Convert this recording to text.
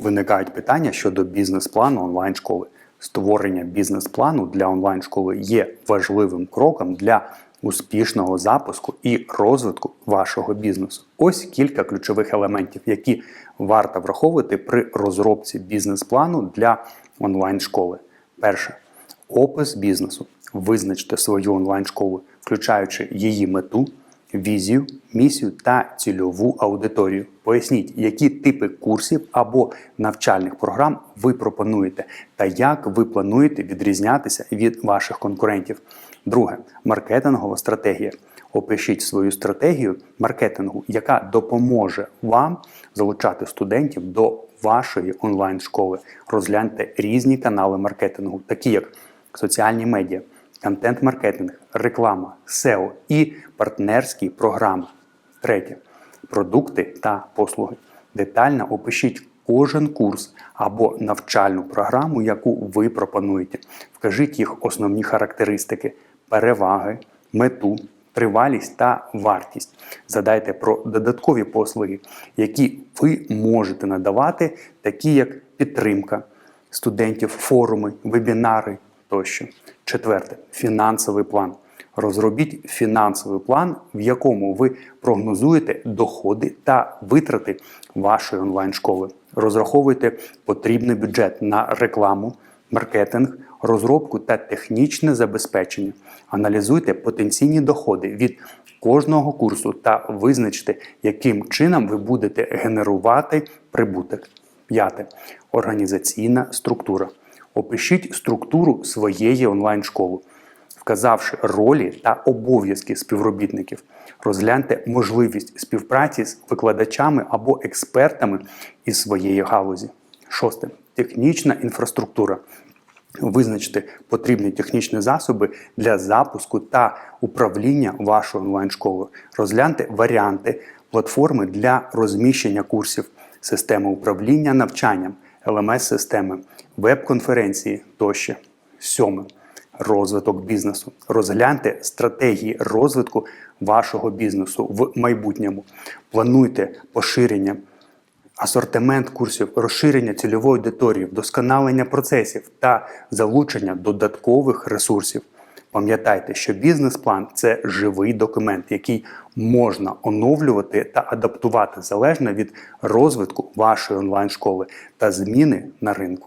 Виникають питання щодо бізнес-плану онлайн-школи. Створення бізнес-плану для онлайн-школи є важливим кроком для успішного запуску і розвитку вашого бізнесу. Ось кілька ключових елементів, які варто враховувати при розробці бізнес-плану для онлайн-школи. Перше опис бізнесу. Визначте свою онлайн-школу, включаючи її мету, візію, місію та цільову аудиторію. Поясніть, які типи курсів або навчальних програм ви пропонуєте, та як ви плануєте відрізнятися від ваших конкурентів. Друге маркетингова стратегія. Опишіть свою стратегію маркетингу, яка допоможе вам залучати студентів до вашої онлайн-школи. Розгляньте різні канали маркетингу, такі як соціальні медіа, контент-маркетинг, реклама, SEO і партнерські програми. Третє продукти та послуги. Детально опишіть кожен курс або навчальну програму, яку ви пропонуєте. Вкажіть їх основні характеристики, переваги, мету, тривалість та вартість. Задайте про додаткові послуги, які ви можете надавати, такі як підтримка студентів, форуми, вебінари тощо. Четверте фінансовий план. Розробіть фінансовий план, в якому ви прогнозуєте доходи та витрати вашої онлайн-школи. Розраховуйте потрібний бюджет на рекламу, маркетинг, розробку та технічне забезпечення. Аналізуйте потенційні доходи від кожного курсу та визначте, яким чином ви будете генерувати прибуток. П'яте організаційна структура. Опишіть структуру своєї онлайн-школи вказавши ролі та обов'язки співробітників. Розгляньте можливість співпраці з викладачами або експертами із своєї галузі. Шосте технічна інфраструктура. Визначте потрібні технічні засоби для запуску та управління вашою онлайн-школою. Розгляньте варіанти платформи для розміщення курсів, системи управління навчанням, LMS-системи, веб-конференції тощо. Сьоме розвиток бізнесу. Розгляньте стратегії розвитку вашого бізнесу в майбутньому. Плануйте поширення, асортимент курсів, розширення цільової аудиторії, вдосконалення процесів та залучення додаткових ресурсів. Пам'ятайте, що бізнес-план це живий документ, який можна оновлювати та адаптувати залежно від розвитку вашої онлайн-школи та зміни на ринку.